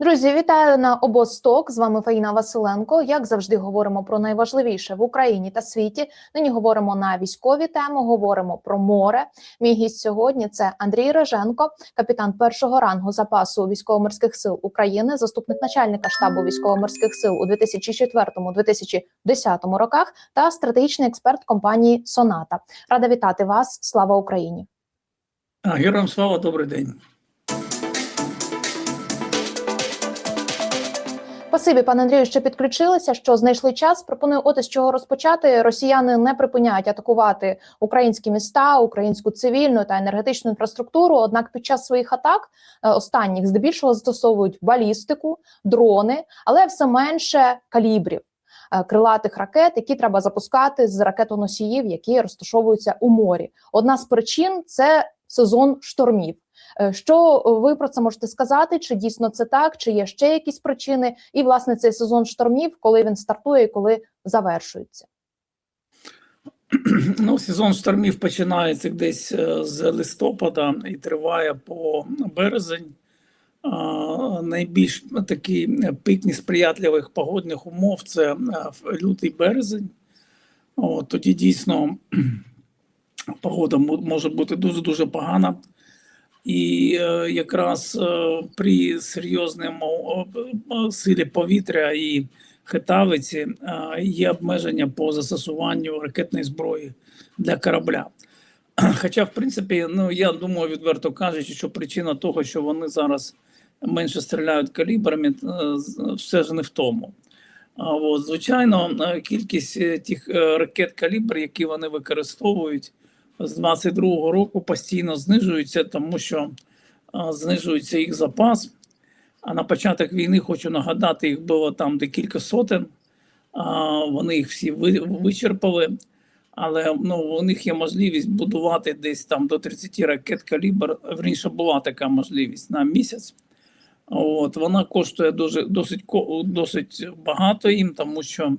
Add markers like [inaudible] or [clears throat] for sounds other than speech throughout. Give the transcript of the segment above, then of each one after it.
Друзі, вітаю на обосток. З вами Фаїна Василенко. Як завжди, говоримо про найважливіше в Україні та світі. Нині говоримо на військові теми. Говоримо про море. Мій гість сьогодні це Андрій Реженко, капітан першого рангу запасу військово-морських сил України, заступник начальника штабу військово-морських сил у 2004-2010 роках та стратегічний експерт компанії Соната. Рада вітати вас. Слава Україні! Героям слава, добрий день. Спасибі, пане Андрію, що підключилися, що знайшли час. Пропоную от із чого розпочати. Росіяни не припиняють атакувати українські міста, українську цивільну та енергетичну інфраструктуру. Однак, під час своїх атак е, останніх здебільшого застосовують балістику, дрони, але все менше калібрів. е, Крилатих ракет, які треба запускати з ракетоносіїв, які розташовуються у морі. Одна з причин це сезон штормів. Е, Що ви про це можете сказати? Чи дійсно це так? Чи є ще якісь причини? І власне цей сезон штормів, коли він стартує і коли завершується? [clears throat] Ну, сезон штормів починається десь е, з листопада і триває по березень. Найбільш такі пік несприятливих погодних умов це е, лютий березень. От, тоді дійсно погода може бути дуже дуже погана. І е, якраз е, при серйозному силі повітря і хитавиці е, є обмеження по застосуванню ракетної зброї для корабля. [clears throat] Хоча, в принципі, ну я думаю, відверто кажучи, що причина того, що вони зараз менше стріляють калібрами, все ж не в тому. От, звичайно, кількість тих ракет калібр, які вони використовують з 22-го року, постійно знижується, тому що знижується їх запас. А на початок війни хочу нагадати, їх було там декілька сотень. Вони їх всі вичерпали. Але ну, у них є можливість будувати десь там до 30 ракет калібр. Раніше була така можливість на місяць. От, вона коштує дуже досить досить багато їм, тому що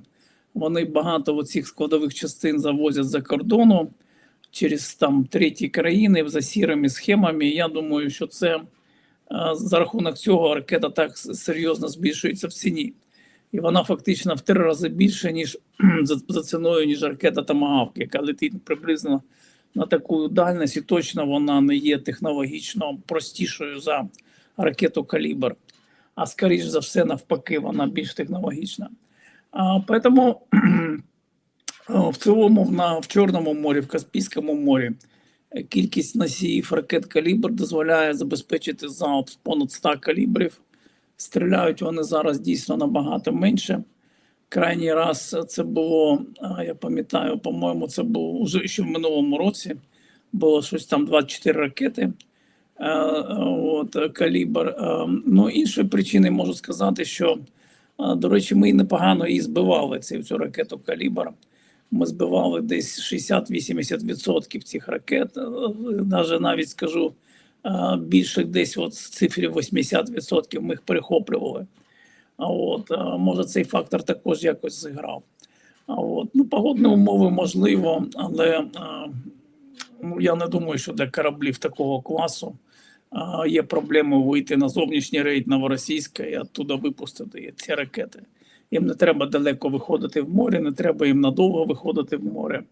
вони багато оцих складових частин завозять за кордону через там треті країни за сірими схемами. Я думаю, що це е, за рахунок цього ракета так серйозно збільшується в ціні. І вона фактично в три рази більше, ніж за, ціною, ніж ракета Томагавк, яка летить приблизно на таку дальність, і точно вона не є технологічно простішою за ракету Калібр. А скоріш за все, навпаки, вона більш технологічна. А, Тому в цілому на, в Чорному морі, в Каспійському морі е, кількість носіїв ракет калібр дозволяє забезпечити залп понад 100 калібрів. Стріляють вони зараз дійсно набагато менше. Крайній раз це було, я пам'ятаю, по-моєму, це було вже ще в минулому році. Було щось там 24 ракети. Е, От, е, калібр. Е, Ну, іншої причини можу сказати, що, е, до речі, ми непогано її збивали цю, цю ракету калібр. Ми збивали десь 60-80% цих ракет. Е, Навіть навіть скажу е, більше десь от з цифрі 80% ми їх перехоплювали. А От, е, може, цей фактор також якось зіграв. А От, ну, погодні умови можливо, але ну, я не думаю, що для кораблів такого класу є проблеми вийти на зовнішній рейд Новоросійська і оттуда випустити ці ракети. Їм не треба далеко виходити в море, не треба їм надовго виходити в море.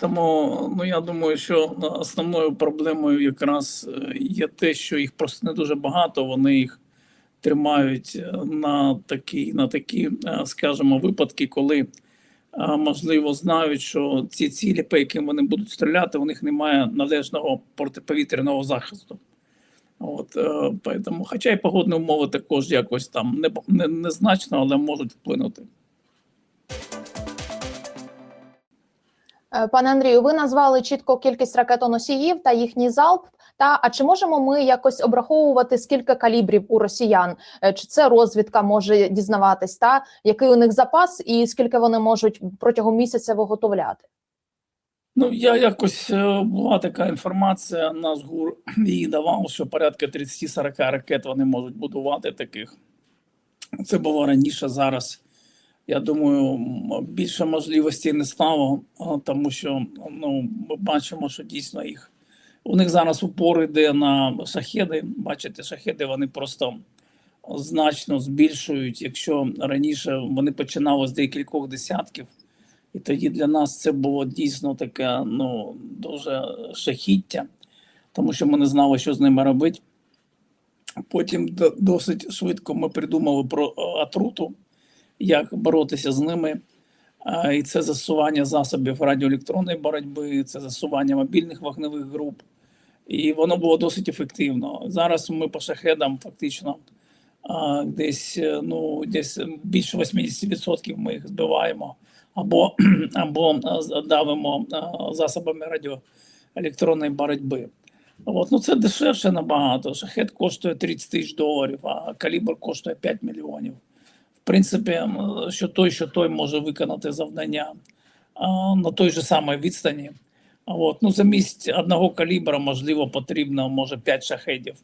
Тому ну, я думаю, що основною проблемою якраз е, є те, що їх просто не дуже багато, вони їх тримають е, на такі, на такі, е, скажімо, випадки, коли можливо знають, що ці цілі, по яким вони будуть стріляти, у них немає належного протиповітряного захисту. От, е, поэтому, хоча й погодні умови також якось там не, не, незначно, але можуть вплинути. Е, Пане Андрію, ви назвали чітко кількість ракетоносіїв та їхній залп. Та а чи можемо ми якось обраховувати скільки калібрів у росіян? Е, Чи це розвідка може дізнаватись? Та який у них запас, і скільки вони можуть протягом місяця виготовляти? Ну, я якось е, була така інформація, наш ГУР її давав, що порядка 30-40 ракет вони можуть будувати таких. Це було раніше зараз. Я думаю, більше можливостей не стало, тому що ну, ми бачимо, що дійсно їх. У них зараз упор йде на шахеди. Бачите, шахеди вони просто значно збільшують, якщо раніше вони починали з декількох десятків, і тоді для нас це було дійсно таке ну, дуже шахіття, тому що ми не знали, що з ними робити. Потім досить швидко ми придумали про е, отруту, як боротися з ними. І це засування засобів радіоелектронної боротьби, це засування мобільних вогневих груп. І воно було досить ефективно. Зараз ми по шахедам фактично десь е, ну десь більше 80% ми їх збиваємо або, [clears throat] або давимо засобами радіоелектронної боротьби. От, ну це дешевше набагато. Шахет коштує 30 тисяч доларів, а калібр коштує 5 мільйонів. В принципі, що той, що той може виконати завдання на той же самій відстані. От, ну, замість одного калібра, можливо, потрібно може 5 шахедів.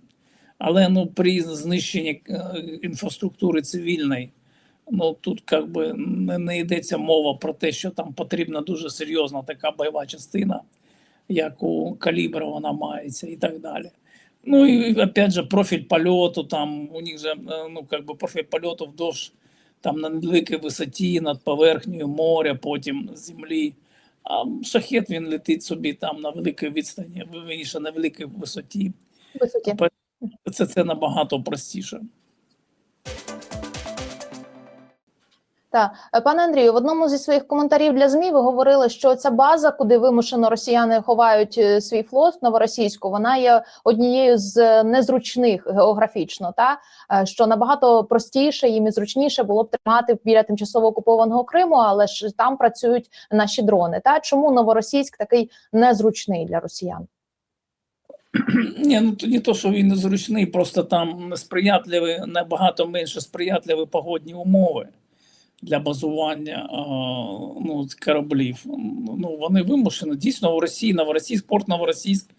Але ну, при знищенні е, інфраструктури цивільної, ну тут как би не, не йдеться мова про те, що там потрібна дуже серйозна така бойова частина, як у калібра вона мається і так далі. Ну і опять же, профіль польоту, там у них же е, ну, как би профіль польоту вдовж там на великій висоті, над поверхнею моря, потім землі. А шахет він летить собі там на великій відстані, вірніше, на великій висоті. Високі. Це, це набагато простіше. Так, Е, пане Андрію, в одному зі своїх коментарів для змі ви говорили, що ця база, куди вимушено росіяни ховають е, свій флот новоросійську, вона є однією з е, незручних географічно, та що набагато простіше їм і зручніше було б тримати біля тимчасово окупованого Криму, але ж там працюють наші дрони. Та чому новоросійськ такий незручний для росіян? [clears throat] Ні, ну не то, що він незручний, просто там несприятливі, набагато менше сприятливі погодні умови для базування ну, кораблів. Ну, вони вимушені. Дійсно, у Росії Новоросійськ, порт Новоросійськ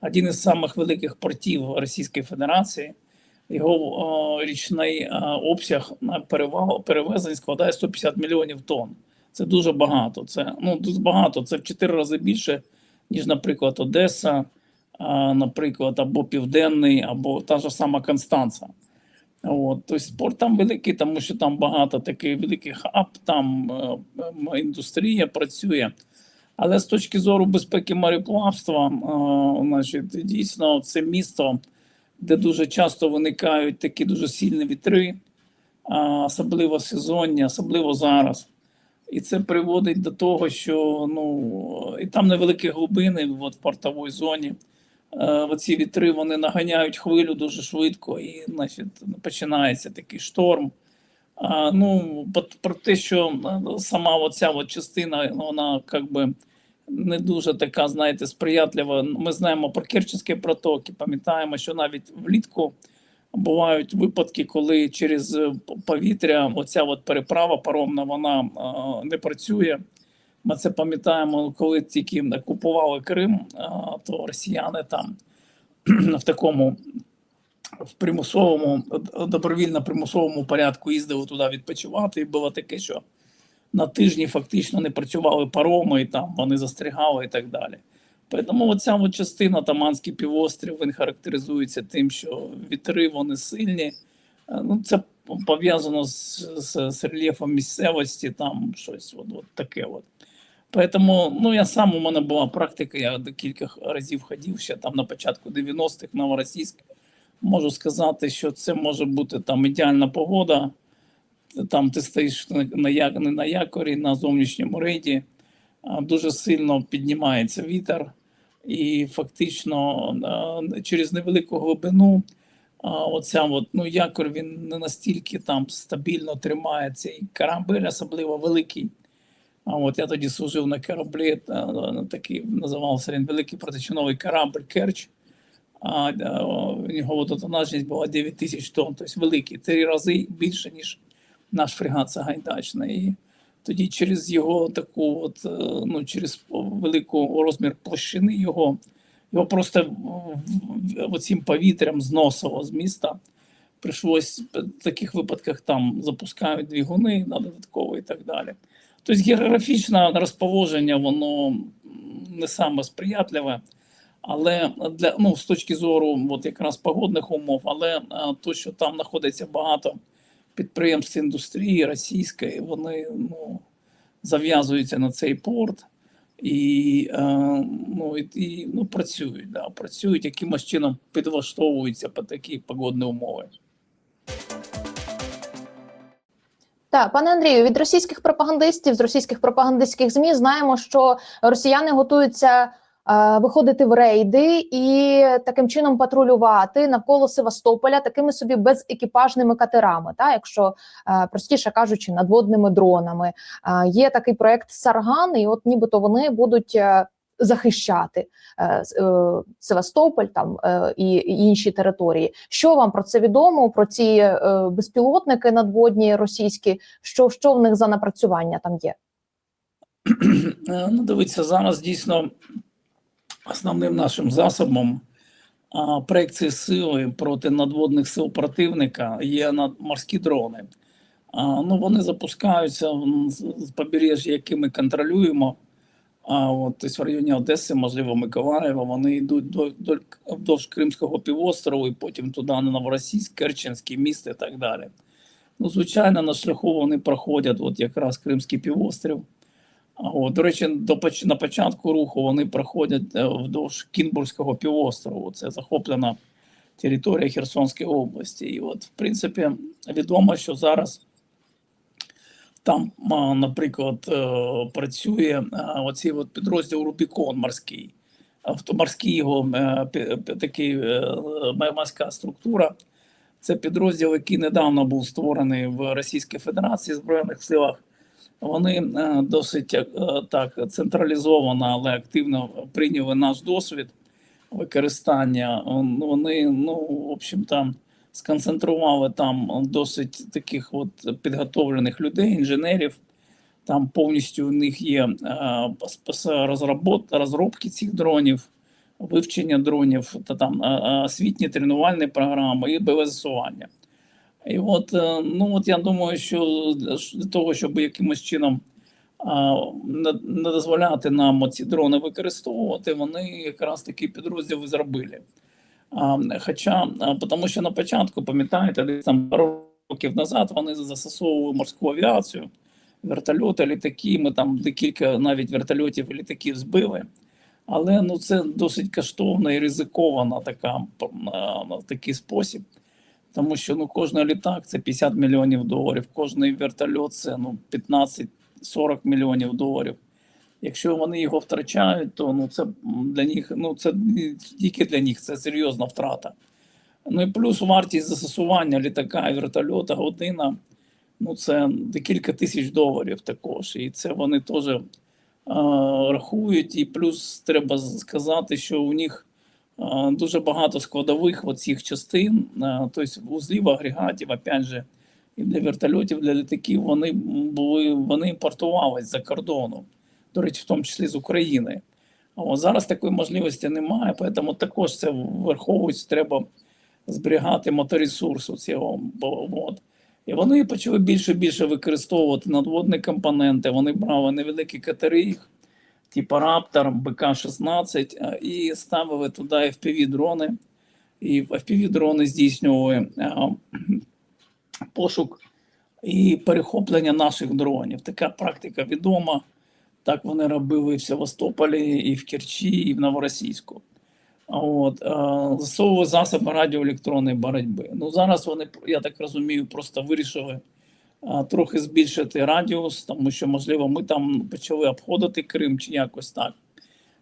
один із самих великих портів Російської Федерації. Його річний обсяг на перевал, перевезень складає 150 мільйонів тонн. Це дуже багато. Це ну дуже багато. Це в 4 рази більше, ніж, наприклад, Одеса, наприклад, або Південний, або та ж сама Констанца. От, тобто спорт там великий, тому що там багато такий великий хаб, там е, індустрія працює. Але з точки зору безпеки мореплавства, е, значить, дійсно, це місто, де дуже часто виникають такі дуже сильні вітри, а, особливо сезонні, особливо зараз. І це приводить до того, що ну, і там невеликі глибини от, в портовій зоні. Е, оці вітри вони наганяють хвилю дуже швидко, і значить, починається такий шторм. А, ну, про, те, що е, сама оця от частина, вона как би не дуже така, знаєте, сприятлива. Ми знаємо про Керченські протоки, пам'ятаємо, що навіть влітку бувають випадки, коли через повітря оця от переправа паромна вона е, не працює. Ми це пам'ятаємо, коли тільки окупували Крим, то росіяни там [clears throat] в такому в примусовому, добровільно примусовому порядку їздили туди відпочивати. І було таке, що на тижні фактично не працювали пароми, і там вони застрягали і так далі. Тому оця от частина Таманський півострів він характеризується тим, що вітри вони сильні. Е, Ну, це пов'язано з, з, з рельєфом місцевості, там щось от, от таке. От. Поэтому, ну я сам у мене була практика, я декілька разів ходив ще там на початку 90-х в Новоросійськ. Можу сказати, що це може бути там ідеальна погода. Там ти стоїш на, як- не на якорі, на зовнішньому рейді, дуже сильно піднімається вітер, і фактично через невелику глибину оця от, ну, якор він не настільки там стабільно тримає цей корабель, особливо великий. А от я тоді служив на кораблі, такий називався він великий протичиновий корабль Керч. А е, у нього водотонажність була 9 тисяч тонн, тобто великий, три рази більше, ніж наш фрегат Сагайдачна. І тоді через його таку, от, е, ну, через велику розмір площини його, його просто оцім повітрям зносило з міста. Прийшлось в таких випадках там запускають двигуни на додатково і так далі. Тобто географічне розположення, воно не саме сприятливе, Але для ну з точки зору, от якраз погодних умов, але е, то, що там знаходиться багато підприємств індустрії російської, вони ну зав'язуються на цей порт і, е, ну, і, ну, працюють, да, працюють, якимось чином підлаштовуються по такі погодні умови. Так, пане Андрію, від російських пропагандистів з російських пропагандистських змі знаємо, що росіяни готуються е, виходити в рейди і таким чином патрулювати навколо Севастополя такими собі безекіпажними катерами, та якщо е, простіше кажучи, надводними дронами. Е, є такий проект Сарган, і от нібито вони будуть. е, Захищати е, е, Севастополь там е, і, інші території. Що вам про це відомо? Про ці безпілотники надводні російські? Що, що в них за напрацювання там є? Ну, дивіться, зараз дійсно основним нашим засобом проекції сили проти надводних сил противника є надморські дрони. Ну, вони запускаються з побережжя, які ми контролюємо. А от тобто в районі Одеси, можливо, Миколаєва, вони йдуть до, до, вдовж Кримського півострову і потім туди на Новоросійськ, Керченське місто і так далі. Ну, звичайно, на шляху вони проходять от якраз Кримський півострів. От, до речі, до на початку руху вони проходять е, вдовж Кінбурзького півострову. Це захоплена територія Херсонської області. І от, в принципі, відомо, що зараз там, наприклад, е, працює а, оцей от підрозділ Рубікон морський. Морський його е, такий е, морська структура. Це підрозділ, який недавно був створений в Російській Федерації Збройних силах. Вони е, досить е, так централізовано, але активно прийняли наш досвід використання. Вони, ну, в общем, там сконцентрували там досить таких от підготовлених людей, інженерів. Там повністю у них є е, розробки цих дронів, вивчення дронів, та там е, е, освітні тренувальні програми і БВЗСування. І от, ну от я думаю, що для того, щоб якимось чином не дозволяти нам ці дрони використовувати, вони якраз такий підрозділ і зробили. Хоча, тому що на початку, пам'ятаєте, десь там пару років назад вони застосовували морську авіацію, вертольоти, літаки. Ми там декілька навіть вертольотів і літаків збили. Але ну це досить коштовна і ризикована така такий спосіб. Тому що ну кожен літак це 50 мільйонів доларів, кожний вертольот це ну 15-40 мільйонів доларів. Якщо вони його втрачають, то ну це для них, ну це тільки для них, це серйозна втрата. Ну і плюс вартість застосування літака і вертольота година, ну це декілька тисяч доларів також. І це вони теж е, рахують. І плюс треба сказати, що у них е, дуже багато складових оцих частин, е, тобто вузлів, агрегатів, опять же, і для вертольотів, для літаків, вони були, вони імпортувались за кордону, до речі, в тому числі з України. А зараз такої можливості немає, тому також це враховується, треба зберігати моторесурс у цього. От. І вони почали більше і більше використовувати надводні компоненти. Вони брали невеликі катери, типу Raptor, БК-16, і ставили туди FPV-дрони. І FPV-дрони здійснювали а, пошук і перехоплення наших дронів. Така практика відома. Так вони робили і в Севастополі, і в Керчі, і в Новоросійську. От, е, засовували засоби радіоелектронної боротьби. Ну, зараз вони, я так розумію, просто вирішили е, трохи збільшити радіус, тому що, можливо, ми там почали обходити Крим чи якось так.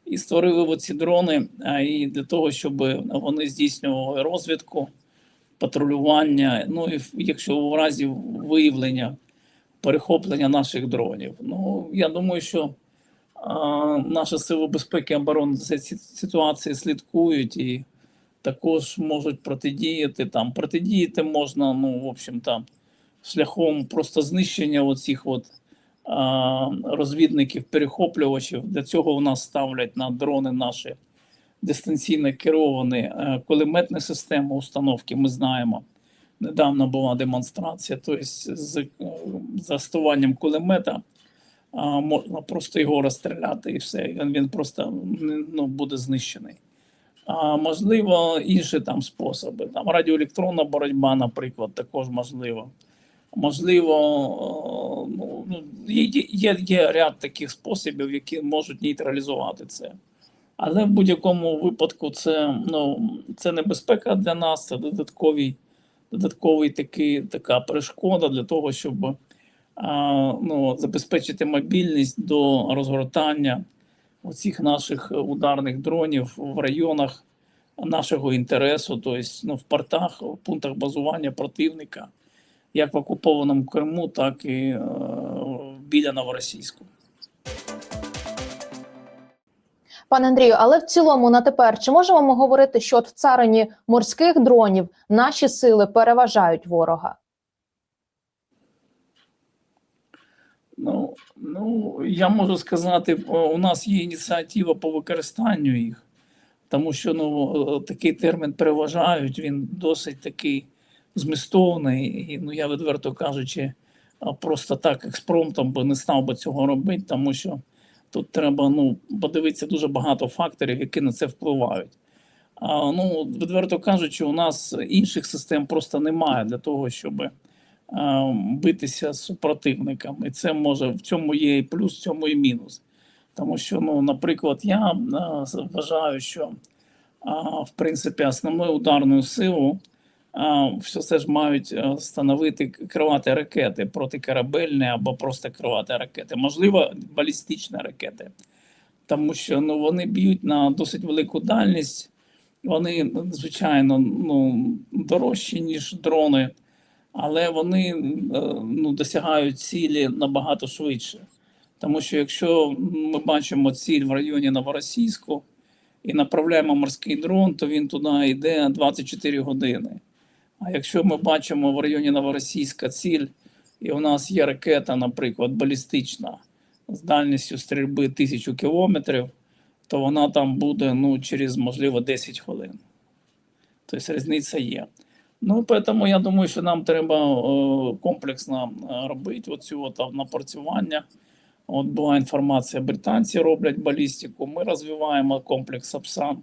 І створили оці дрони е, і для того, щоб вони здійснювали розвідку, патрулювання. Ну і якщо в разі виявлення перехоплення наших дронів. Ну я думаю, що а, наші сили безпеки і оборони за ці ситуації слідкують і також можуть протидіяти там. Протидіяти можна, ну в общем там шляхом просто знищення оцих от розвідників, перехоплювачів. Для цього в нас ставлять на дрони наші дистанційно керовані е, кулеметні системи установки. Ми знаємо. Недавно була демонстрація, тобто з застосуванням кулемета а, можна просто його розстріляти і все. Він, він просто ну, буде знищений. А можливо, інші там способи. Там радіоелектронна боротьба, наприклад, також можливо. Можливо, ну, ну, є, є, є ряд таких способів, які можуть нейтралізувати це. Але в будь-якому випадку це, ну, це небезпека для нас, це додатковий, додатковий такий, така перешкода для того, щоб а, ну, забезпечити мобільність до розгортання оцих наших ударних дронів в районах нашого інтересу, тобто ну, в портах, в пунктах базування противника, як в окупованому Криму, так і е, біля Новоросійську. Пане Андрію, але в цілому на тепер чи можемо ми говорити, що от в царині морських дронів наші сили переважають ворога? Ну, ну, я можу сказати, у нас є ініціатива по використанню їх, тому що ну, е, такий термін переважають, він досить такий змістовний. І ну, я відверто кажучи, просто так експромтом би не став би цього робити, тому що тут треба ну, подивитися дуже багато факторів, які на це впливають. А, ну, відверто кажучи, у нас інших систем просто немає для того, щоб е, битися з супротивником. І це може в цьому є і плюс, в цьому і мінус. Тому що, ну, наприклад, я е, вважаю, що а, в принципі основною ударною силу все це ж мають е, становити керувати ракети протикорабельні або просто керувати ракети, можливо, балістичні ракети. Тому що ну, вони б'ють на досить велику дальність, вони, звичайно, ну, дорожчі, ніж дрони, але вони е, ну, досягають цілі набагато швидше. Тому що якщо ми бачимо ціль в районі Новоросійську і направляємо морський дрон, то він туди йде 24 години. А якщо ми бачимо в районі Новоросійська ціль, і у нас є ракета, наприклад, балістична з дальністю стрільби 1000 кілометрів, то вона там буде ну, через, можливо, 10 хвилин. Тобто різниця є. Ну, тому я думаю, що нам треба е, комплексно е, робити оцю от напрацювання. От була інформація, британці роблять балістику, ми розвиваємо комплекс САПСАН.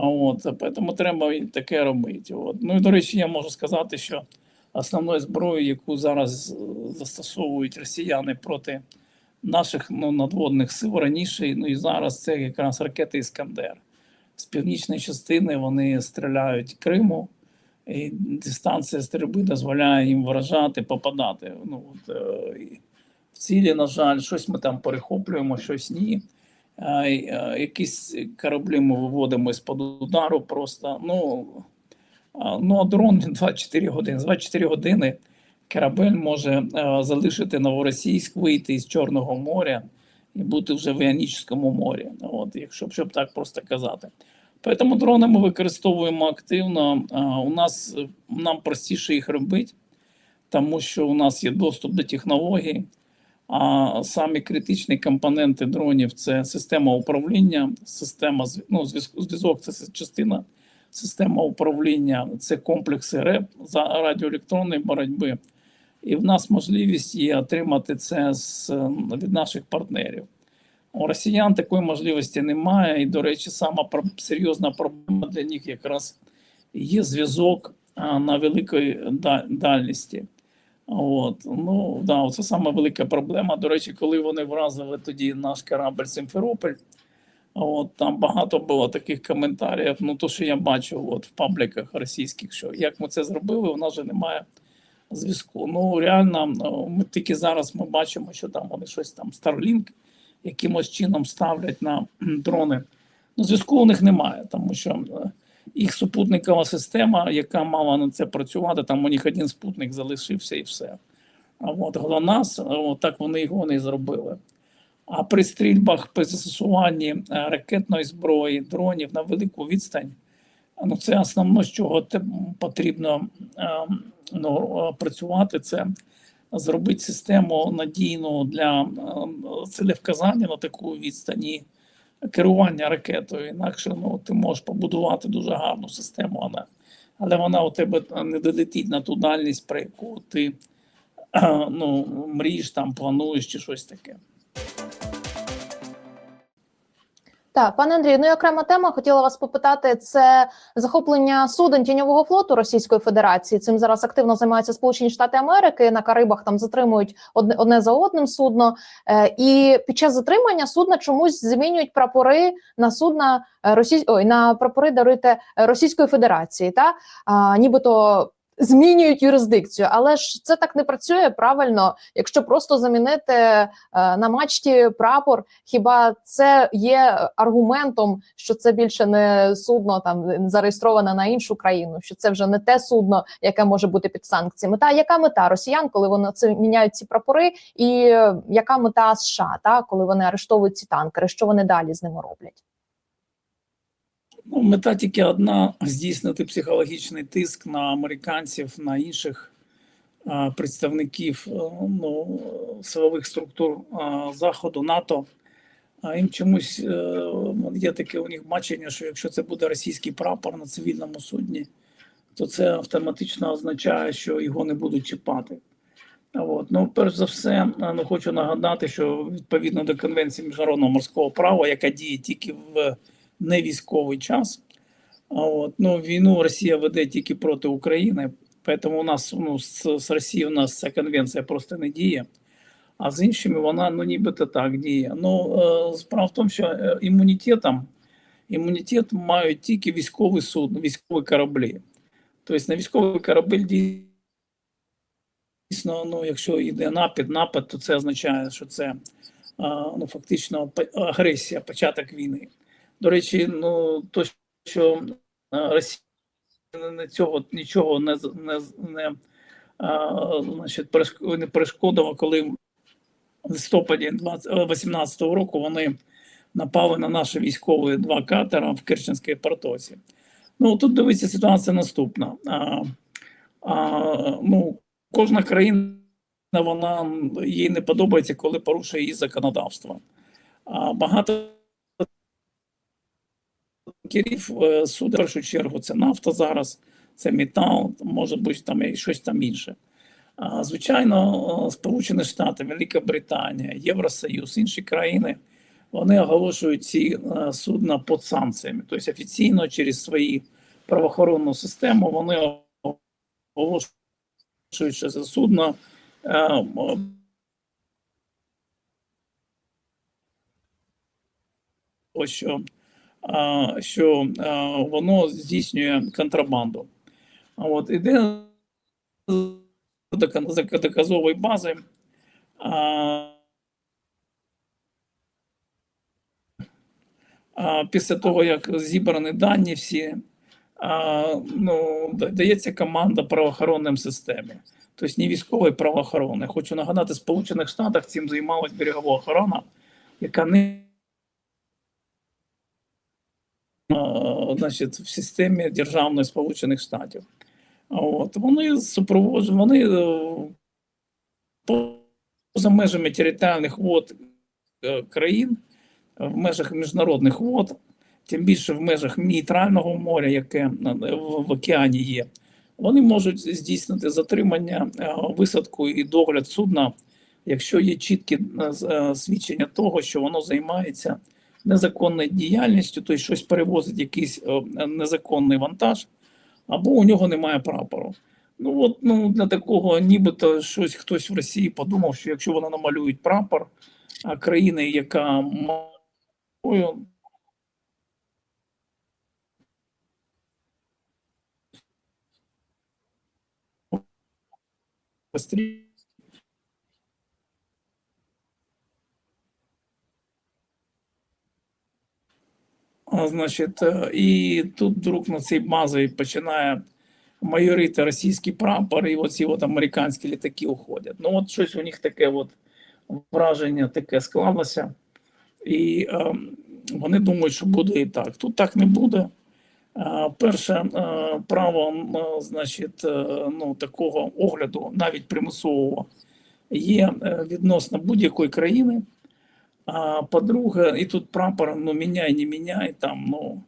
От, тому треба і таке робити. От. Ну і до речі, я можу сказати, що основною зброєю, яку зараз е, застосовують росіяни проти наших ну, надводних сил раніше, ну і зараз це якраз ракети Іскандер. З північної частини вони стріляють Криму, і дистанція стрільби дозволяє їм вражати, попадати. Ну, от, е, в цілі, на жаль, щось ми там перехоплюємо, щось ні. А, якісь кораблі ми виводимо з-під удару просто. Ну, ну, а дрон він 24 години. За 24 години корабель може залишити Новоросійськ, вийти із Чорного моря і бути вже в Іонічському морі. От, якщо щоб так просто казати. Тому дрони ми використовуємо активно. У нас нам простіше їх робити, тому що у нас є доступ до технологій. А самі критичні компоненти дронів це система управління, система ну, зв'язок це частина система управління, це комплекси РЕП за радіоелектронної боротьби. І в нас можливість є отримати це з, від наших партнерів. У росіян такої можливості немає. І, до речі, сама серйозна проблема для них якраз є зв'язок на великій да- дальності. От, ну да, це саме велика проблема. До речі, коли вони вразили тоді наш корабль Симферополь, от там багато було таких коментарів. Ну, то, що я бачив от в пабліках російських, що як ми це зробили, у нас же немає зв'язку. Ну реально, ну, ми тільки зараз ми бачимо, що там вони щось там Starlink якимось чином ставлять на дрони. Ну, зв'язку у них немає, тому що е, їх супутникова система, яка мала на це працювати, там у них один спутник залишився і все. А от ГЛОНАСС, так вони його не зробили. А при стрільбах, при застосуванні е, ракетної зброї, дронів на велику відстань, ну це основне, з чого потрібно е, ну, е, працювати, це зробити систему надійну для е, цілевказання на таку відстані керування ракетою. Інакше ну, ти можеш побудувати дуже гарну систему, але, але вона у тебе не долетить на ту дальність, про яку ти [clears throat] ну, мрієш, там, плануєш чи щось таке. Так, пане Андрію, ну і окрема тема. Хотіла вас попитати: це захоплення суден тіньового флоту Російської Федерації. Цим зараз активно займаються Сполучені Штати Америки. На Карибах там затримують одне одне за одним судно. Е, і під час затримання судна чомусь змінюють прапори на судна е, Російсь... На прапори даруйте е, Російської Федерації. Та а, нібито. Змінюють юрисдикцію, але ж це так не працює правильно. Якщо просто замінити е, на мачті прапор, хіба це є аргументом, що це більше не судно там зареєстроване на іншу країну, що це вже не те судно, яке може бути під санкціями? Та яка мета росіян, коли вони це міняють ці прапори, і яка мета США, та коли вони арештовують ці танкери? Що вони далі з ними роблять? Ну, мета тільки одна: здійснити психологічний тиск на американців, на інших а, представників а, ну, силових структур а, Заходу, НАТО. А їм чомусь е, є таке у них бачення, що якщо це буде російський прапор на цивільному судні, то це автоматично означає, що його не будуть чіпати. От. Ну, перш за все, ну, хочу нагадати, що відповідно до Конвенції міжнародного морського права, яка діє тільки в не військовий час. От, ну, війну Росія веде тільки проти України, тому у нас ну, з, з Росією у нас ця конвенція просто не діє. А з іншими вона ну, нібито так діє. Ну, е, справа в тому, що е, імунітетом імунітет мають тільки військові судно, військові кораблі. Тобто на військовий корабель дійсно, ну, якщо йде напад, напад, то це означає, що це а, ну, фактично агресія, початок війни. До речі, ну то, що Росія не цього нічого не не, не, а, значить, не перешкодила, коли в листопаді 2018 року вони напали на наші військові два катера в Керченській портосі. Ну тут дивіться, ситуація наступна. А, а, ну, кожна країна вона їй не подобається, коли порушує її законодавство. А багато танкерів е, суд в першу чергу це нафта зараз, це метал, може бути там і щось там інше. Звичайно, Сполучені Штати, Велика Британія, Євросоюз, інші країни вони оголошують ці е, судна під санкціями. Тобто офіційно через свої правоохоронну систему вони оголошують, що це судно е, ось що, що воно здійснює контрабанду. А от іде до доказової бази. Після того, як зібрані дані всі, ну, дається команда правоохоронним системі. Тобто не військової правоохорони. Хочу нагадати, в Сполучених Штатах цим займалась берегова охорона, яка не а, значить, в системі державної Сполучених Штатів. От вони супроводжують, вони е, поза межами територіальних вод е, країн, е, в межах міжнародних вод, тим більше в межах нейтрального моря, яке е, в, океані є, вони можуть здійснити затримання, е, висадку і догляд судна, якщо є чіткі е, е, свідчення того, що воно займається незаконною діяльністю, тобто щось перевозить якийсь е, незаконний вантаж, або у нього немає прапору. Ну от ну для такого, нібито щось хтось в Росії подумав, що якщо вони намалюють прапор а країни, яка має пострі- Значить, е, і тут вдруг на цій базі починає майорити російський прапор, і оці от американські літаки уходять. Ну, от щось у них таке от враження таке склалося, і е, вони думають, що буде і так. Тут так не буде. Е, перше е, право, значить, ну, такого огляду, навіть примусового, є відносно будь-якої країни. А по-друге, і тут прапор ну міняй, не міняй там. Ну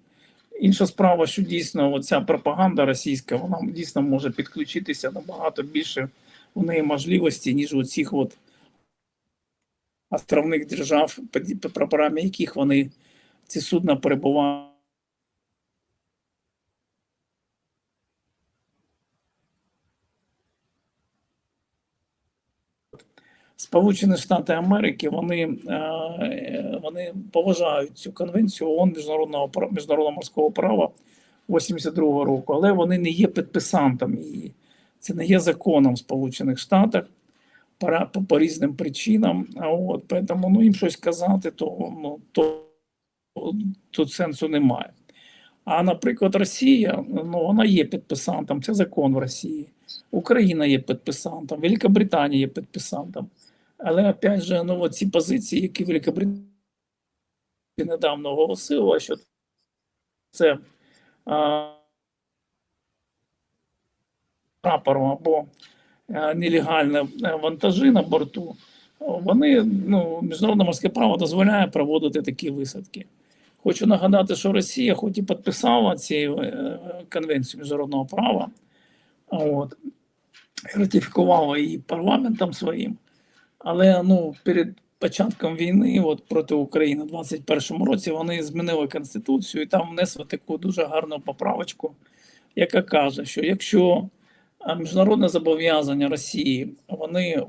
інша справа, що дійсно оця пропаганда російська, вона дійсно може підключитися набагато більше у неї можливості, ніж у цих от островних держав, під прапорами яких вони ці судна перебувають. Сполучені Штати Америки вони, е, вони поважають цю конвенцію ООН міжнародного міжнародного морського права 82-го року, але вони не є підписантом її. Це не є законом в Сполучених Штатах по, по, по різним причинам. А от тому ну, їм щось казати, то, ну, то тут сенсу немає. А наприклад, Росія, ну вона є підписантом, це закон в Росії. Україна є підписантом, Велика Британія є підписантом. Але опять же, ну ці позиції, які Великобританія недавно оголосила, що це а, прапором або а, е, вантажі на борту, вони ну, міжнародне морське право дозволяє проводити такі висадки. Хочу нагадати, що Росія, хоч і підписала ці е, конвенцію міжнародного права, от, ратифікувала її парламентом своїм, але ну, перед початком війни от, проти України в 2021 році вони змінили Конституцію і там внесли таку дуже гарну поправочку, яка каже, що якщо міжнародне зобов'язання Росії вони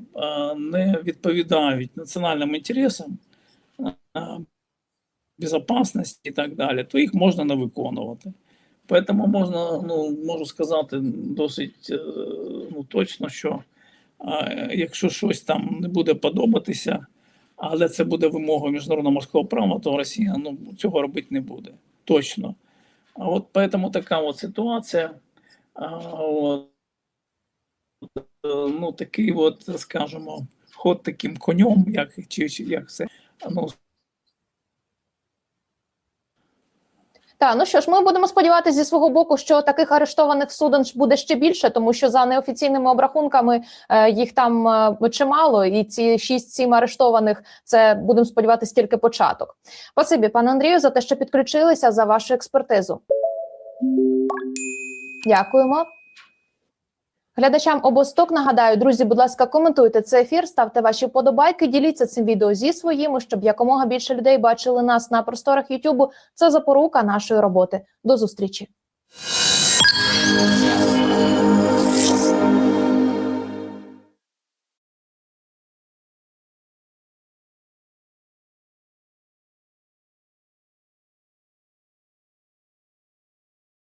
не відповідають національним інтересам, а, безопасності і так далі, то їх можна не виконувати. Поэтому можна, ну, можу сказати досить е, ну, точно, що якщо щось там не буде подобатися, але це буде вимогою міжнародного морського права, то Росія ну, цього робити не буде. Точно. А от поэтому така от ситуація. От, ну, такий от, скажімо, ход таким конем, як, чи як це. Ну, Так, ну що ж, ми будемо сподіватися зі свого боку, що таких арештованих суден буде ще більше, тому що за неофіційними обрахунками е, їх там е, чимало, і ці 6-7 арештованих це будемо сподіватися тільки початок. Спасибі, пане Андрію, за те, що підключилися за вашу експертизу. Дякуємо. Глядачам обосток нагадаю, друзі, будь ласка, коментуйте цей ефір, ставте ваші вподобайки, діліться цим відео зі своїми, щоб якомога більше людей бачили нас на просторах Ютубу. Це запорука нашої роботи. До зустрічі.